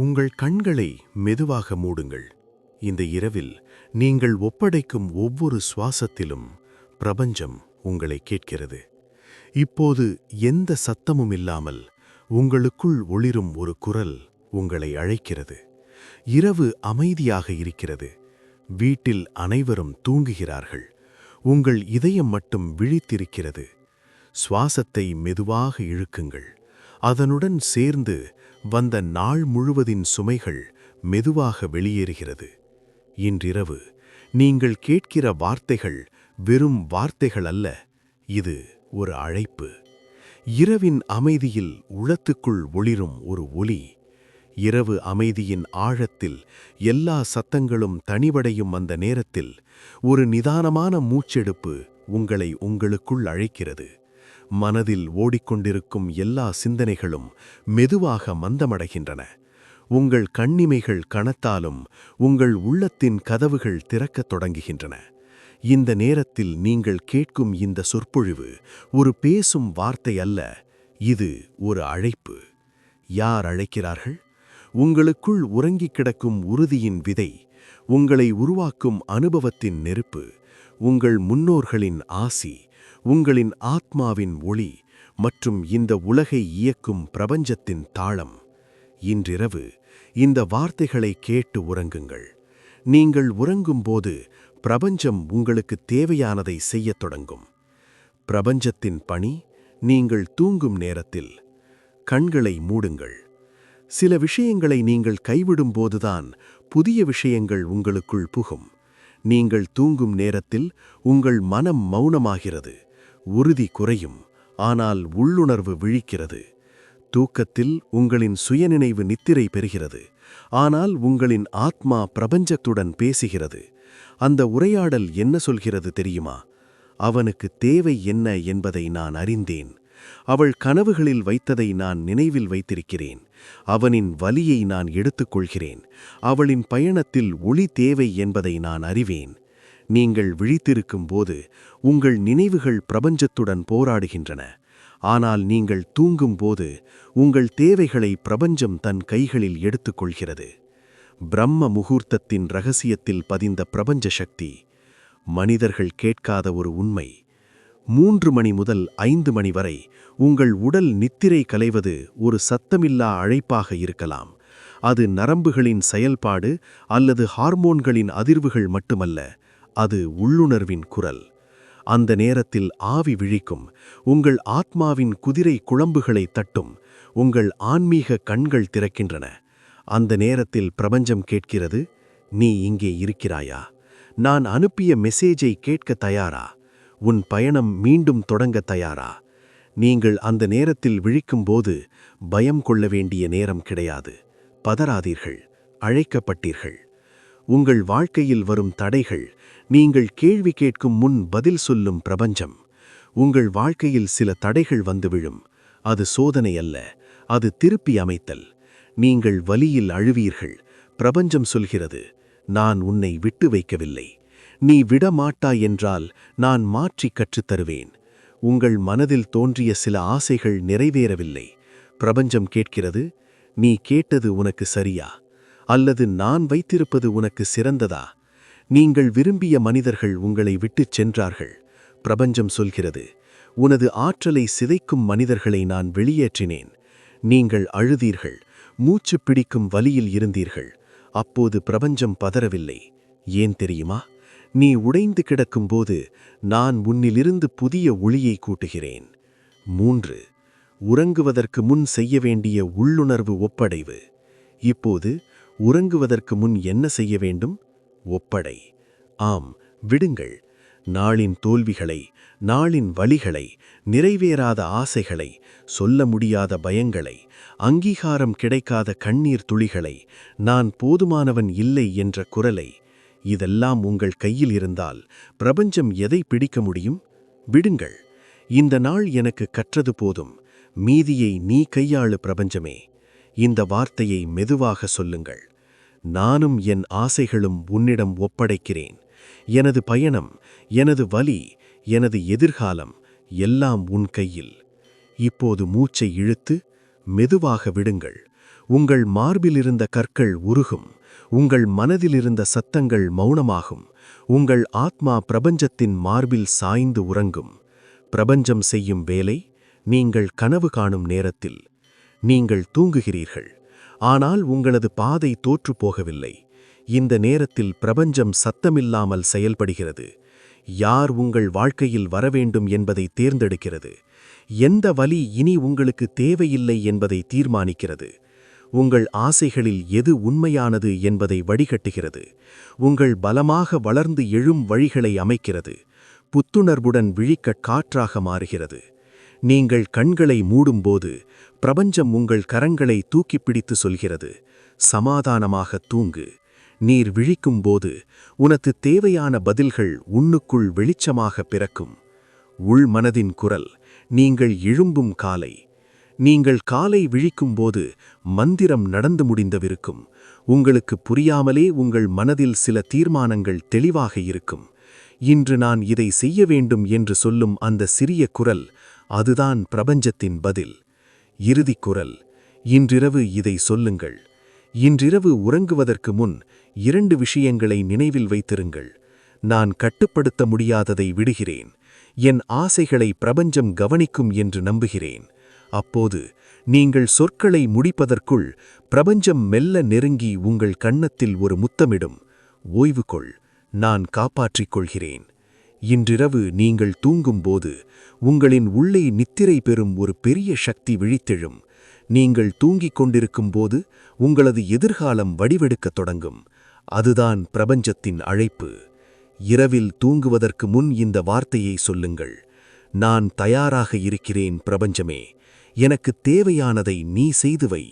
உங்கள் கண்களை மெதுவாக மூடுங்கள். இந்த இரவில் நீங்கள் ஒப்படைக்கும் ஒவ்வொரு சுவாசத்திலும் பிரபஞ்சம் உங்களை கேட்கிறது. இப்போது எந்த சத்தமும் இல்லாமல் உங்களுக்குள் ஒளிரும் ஒரு குரல் உங்களை அழைக்கிறது. இரவு அமைதியாக இருக்கிறது. வீட்டில் அனைவரும் தூங்குகிறார்கள். உங்கள் இதயம் மட்டும் விழித்திருக்கிறது. சுவாசத்தை மெதுவாக இழுக்குங்கள். அதனுடன் சேர்ந்து வந்த நாள் முழுவதின் சுமைகள் மெதுவாக வெளியேறுகிறது. இன்றிரவு நீங்கள் கேட்கிற வார்த்தைகள் வெறும் வார்த்தைகள் அல்ல இது ஒரு அழைப்பு. இரவின் அமைதியில் உளத்துக்குள் ஒளிரும் ஒரு ஒலி இரவு அமைதியின் ஆழத்தில் எல்லா சத்தங்களும் தனிவடையும் அந்த நேரத்தில் ஒரு நிதானமான மூச்செடுப்பு உங்களை உங்களுக்குள் அழைக்கிறது. மனதில் ஓடிக்கொண்டிருக்கும் எல்லா சிந்தனைகளும் மெதுவாக மந்தமடைகின்றன. உங்கள் கண்ணிமைகள் கணத்தாலும் உங்கள் உள்ளத்தின் கதவுகள் திறக்கத் தொடங்குகின்றன. இந்த நேரத்தில் நீங்கள் கேட்கும் இந்த சொற்பொழிவு ஒரு பேசும் வார்த்தை அல்ல இது ஒரு அழைப்பு. யார் அழைக்கிறார்கள்? உங்களுக்குள் உறங்கிக் கிடக்கும் உறுதியின் விதை உங்களை உருவாக்கும் அனுபவத்தின் நெருப்பு உங்கள் முன்னோர்களின் ஆசி உங்களின் ஆத்மாவின் ஒளி மற்றும் இந்த உலகை இயக்கும் பிரபஞ்சத்தின் தாளம். இன்றிரவு இந்த வார்த்தைகளை கேட்டு உறங்குங்கள். நீங்கள் உறங்கும்போது பிரபஞ்சம் உங்களுக்கு தேவையானதை செய்யத் தொடங்கும். பிரபஞ்சத்தின் பணி நீங்கள் தூங்கும் நேரத்தில். கண்களை மூடுங்கள். சில விஷயங்களை நீங்கள் கைவிடும்போதுதான் புதிய விஷயங்கள் உங்களுக்குள் புகும். நீங்கள் தூங்கும் நேரத்தில் உங்கள் மனம் மௌனமாகிறது. உறுதி குறையும் ஆனால் உள்ளுணர்வு விழிக்கிறது. தூக்கத்தில் உங்களின் சுயநினைவு நித்திரை பெறுகிறது ஆனால் உங்களின் ஆத்மா பிரபஞ்சத்துடன் பேசுகிறது. அந்த உரையாடல் என்ன சொல்கிறது தெரியுமா? அவனுக்கு தேவை என்ன என்பதை நான் அறிந்தேன். அவள் கனவுகளில் வைத்ததை நான் நினைவில் வைத்திருக்கிறேன். அவனின் வலியை நான் எடுத்துக்கொள்கிறேன். அவளின் பயணத்தில் ஒளி தேவை என்பதை நான் அறிவேன். நீங்கள் விழித்திருக்கும் போது உங்கள் நினைவுகள் பிரபஞ்சத்துடன் போராடுகின்றன. ஆனால் நீங்கள் தூங்கும்போது உங்கள் தேவைகளை பிரபஞ்சம் தன் கைகளில் எடுத்துக்கொள்கிறது. பிரம்ம முகூர்த்தத்தின் ரகசியத்தில் பதிந்த பிரபஞ்ச சக்தி மனிதர்கள் கேட்காத ஒரு உண்மை. மூன்று மணி முதல் ஐந்து மணி வரை உங்கள் உடல் நித்திரை கலைவது ஒரு சத்தமில்லா அழைப்பாக இருக்கலாம். அது நரம்புகளின் செயல்பாடு அல்லது ஹார்மோன்களின் அதிர்வுகள் மட்டுமல்ல அது உள்ளுணர்வின் குரல். அந்த நேரத்தில் ஆவி விழிக்கும். உங்கள் ஆத்மாவின் குதிரை குழம்புகளை தட்டும். உங்கள் ஆன்மீக கண்கள் திறக்கின்றன. அந்த நேரத்தில் பிரபஞ்சம் கேட்கிறது நீ இங்கே இருக்கிறாயா? நான் அனுப்பிய மெசேஜை கேட்க தயாரா? உன் பயணம் மீண்டும் தொடங்க தயாரா? நீங்கள் அந்த நேரத்தில் விழிக்கும்போது பயம் கொள்ள வேண்டிய நேரம் கிடையாது. பதறாதீர்கள் அழைக்கப்பட்டீர்கள். உங்கள் வாழ்க்கையில் வரும் தடைகள் நீங்கள் கேள்வி கேட்கும் முன் பதில் சொல்லும் பிரபஞ்சம். உங்கள் வாழ்க்கையில் சில தடைகள் வந்து விழும். அது சோதனை அல்ல அது திருப்பி அமைத்தல். நீங்கள் வலியில் அழுவீர்கள். பிரபஞ்சம் சொல்கிறது நான் உன்னை விட்டு வைக்கவில்லை. நீ விடமாட்டாய் என்றால் நான் மாற்றி கற்றுத்தருவேன் உங்கள் மனதில் தோன்றிய சில ஆசைகள் நிறைவேறவில்லை. பிரபஞ்சம் கேட்கிறது நீ கேட்டது உனக்கு சரியா? அல்லது நான் வைத்திருப்பது உனக்கு சிறந்ததா? நீங்கள் விரும்பிய மனிதர்கள் உங்களை விட்டுச் சென்றார்கள். பிரபஞ்சம் சொல்கிறது உனது ஆற்றலை சிதைக்கும் மனிதர்களை நான் வெளியேற்றினேன். நீங்கள் அழுதீர்கள் மூச்சு பிடிக்கும் வலியில் இருந்தீர்கள். அப்போது பிரபஞ்சம் பதறவில்லை. ஏன் தெரியுமா? நீ உடைந்து கிடக்கும்போது நான் உன்னிலிருந்து புதிய ஒளியை கூட்டுகிறேன். மூன்று உறங்குவதற்கு முன் செய்ய வேண்டிய உள்ளுணர்வு ஒப்படைவு. இப்போது உறங்குவதற்கு முன் என்ன செய்ய வேண்டும்? ஒப்படை. ஆம் விடுங்கள். நாளின் தோல்விகளை நாளின் வழிகளை நிறைவேறாத ஆசைகளை சொல்ல முடியாத பயங்களை அங்கீகாரம் கிடைக்காத கண்ணீர் துளிகளை நான் போதுமானவன் இல்லை என்ற குரலை இதெல்லாம் உங்கள் கையில் இருந்தால் பிரபஞ்சம் எதை பிடிக்க முடியும்? விடுங்கள். இந்த நாள் எனக்கு கற்றது போதும். மீதியை நீ கையாளு பிரபஞ்சமே. இந்த வார்த்தையை மெதுவாக சொல்லுங்கள். நானும் என் ஆசைகளும் உன்னிடம் ஒப்படைக்கிறேன். எனது பயணம் எனது வலி எனது எதிர்காலம் எல்லாம் உன் கையில். இப்போது மூச்சை இழுத்து மெதுவாக விடுங்கள். உங்கள் மார்பிலிருந்த கற்கள் உருகும். உங்கள் மனதிலிருந்த சத்தங்கள் மௌனமாகும். உங்கள் ஆத்மா பிரபஞ்சத்தின் மார்பில் சாய்ந்து உறங்கும். பிரபஞ்சம் செய்யும் வேலை நீங்கள் கனவு காணும் நேரத்தில் நீங்கள் தூங்குகிறீர்கள். ஆனால் உங்களது பாதை தோற்றுப் போகவில்லை. இந்த நேரத்தில் பிரபஞ்சம் சத்தமில்லாமல் செயல்படுகிறது. யார் உங்கள் வாழ்க்கையில் வரவேண்டும் என்பதை தேர்ந்தெடுக்கிறது. எந்த வழி இனி உங்களுக்கு தேவையில்லை என்பதை தீர்மானிக்கிறது. உங்கள் ஆசைகளில் எது உண்மையானது என்பதை வடிகட்டுகிறது. உங்கள் பலமாக வளர்ந்து எழும் வழிகளை அமைக்கிறது. புத்துணர்வுடன் விழிக்க காற்றாக மாறுகிறது. நீங்கள் கண்களை மூடும்போது பிரபஞ்சம் உங்கள் கரங்களை தூக்கிப் பிடித்து சொல்கிறது சமாதானமாக தூங்கு. நீர் விழிக்கும் போது உனக்கு தேவையான பதில்கள் உன்னுக்குள் வெளிச்சமாக பிறக்கும். உள் மனதின் குரல் நீங்கள் எழும்பும் காலை. நீங்கள் காலை விழிக்கும் போது மந்திரம் நடந்து முடிந்தவிருக்கும். உங்களுக்கு புரியாமலே உங்கள் மனதில் சில தீர்மானங்கள் தெளிவாக இருக்கும். இன்று நான் இதை செய்ய வேண்டும் என்று சொல்லும் அந்த சிறிய குரல் அதுதான் பிரபஞ்சத்தின் பதில். இறுதிக் குரல். இன்றிரவு இதை சொல்லுங்கள். இன்றிரவு உறங்குவதற்கு முன் இரண்டு விஷயங்களை நினைவில் வைத்திருங்கள். நான் கட்டுப்படுத்த முடியாததை விடுகிறேன். என் ஆசைகளை பிரபஞ்சம் கவனிக்கும் என்று நம்புகிறேன். அப்போது நீங்கள் சொற்களை முடிப்பதற்குள் பிரபஞ்சம் மெல்ல நெருங்கி உங்கள் கன்னத்தில் ஒரு முத்தமிடும். ஓய்வு கொள் நான் காப்பாற்றிக் கொள்கிறேன். இன்றிரவு நீங்கள் தூங்கும்போது உங்களின் உள்ளே நித்திரை பெறும் ஒரு பெரிய சக்தி விழித்தெழும். நீங்கள் தூங்கிக் கொண்டிருக்கும்போது உங்களது எதிர்காலம் வடிவெடுக்கத் தொடங்கும். அதுதான் பிரபஞ்சத்தின் அழைப்பு. இரவில் தூங்குவதற்கு முன் இந்த வார்த்தையை சொல்லுங்கள். நான் தயாராக இருக்கிறேன் பிரபஞ்சமே. எனக்கு தேவையானதை நீ செய்து வை.